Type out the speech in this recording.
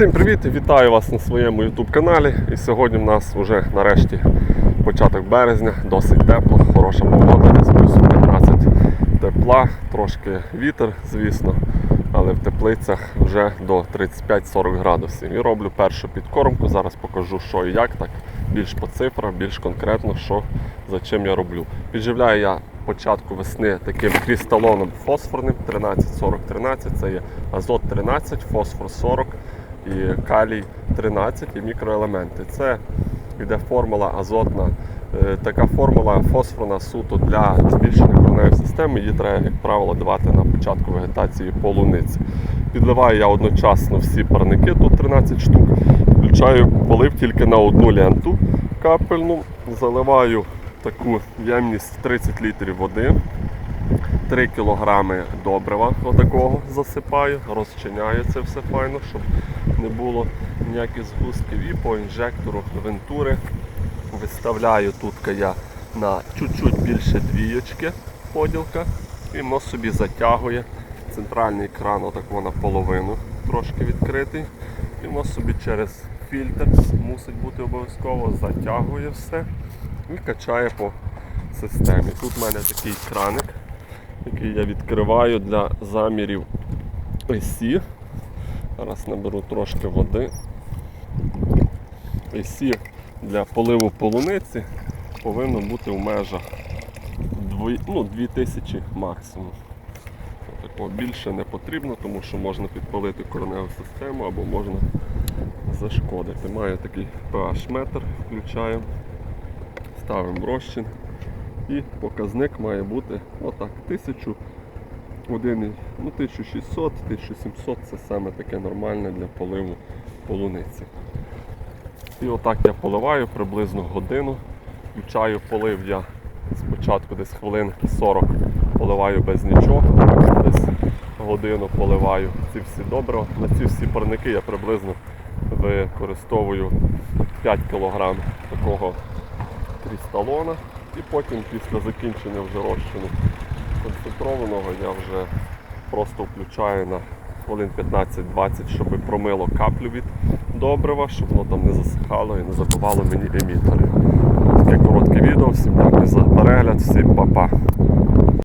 Всім привіт! Вітаю вас на своєму YouTube каналі. І сьогодні в нас вже нарешті початок березня, досить тепло, хороша погода, десь плюс 15 тепла, трошки вітер, звісно, але в теплицях вже до 35-40 градусів. І роблю першу підкормку. Зараз покажу, що і як, так більш по цифрах, більш конкретно, що за чим я роблю. Підживляю я початку весни таким крісталоном фосфорним 13-40-13, це є азот 13, фосфор 40 і калій 13 і мікроелементи. Це йде формула азотна. Е, Така формула фосфорна суто для збільшення кореневої системи. Її треба, як правило, давати на початку вегетації полуниці. Підливаю я одночасно всі парники, тут 13 штук. Включаю полив тільки на одну ленту капельну. Заливаю таку ємність 30 літрів води. 3 кілограми добрива отакого засипаю, розчиняю це все файно, щоб не було ніяких згустків. І по інжектору вентури виставляю тут я на чуть-чуть більше двієчки поділка. І воно собі затягує. Центральний кран отако наполовину трошки відкритий. І воно собі через фільтр мусить бути обов'язково, затягує все і качає по системі. Тут в мене такий краник який я відкриваю для замірів есі. Зараз наберу трошки води. есі для поливу полуниці повинно бути в межах 2, ну, 2000 максимум. Такого більше не потрібно, тому що можна підпалити кореневу систему або можна зашкодити. Маю такий pH метр, включаємо, ставимо розчин. І показник має бути отак, 1000, один, ну, 1600, 1700 це саме таке нормальне для поливу полуниці. І отак я поливаю приблизно годину. Включаю полив я спочатку десь хвилин 40 поливаю без нічого, десь годину поливаю ці всі добрива. На ці всі парники я приблизно використовую 5 кг такого крісталона. І потім після закінчення вже розчину концентрованого я вже просто включаю на хвилин 15-20, щоб промило каплю від добрива, щоб воно там не засихало і не забивало мені емітори. Таке коротке відео. Всім дякую за перегляд, всім па-па.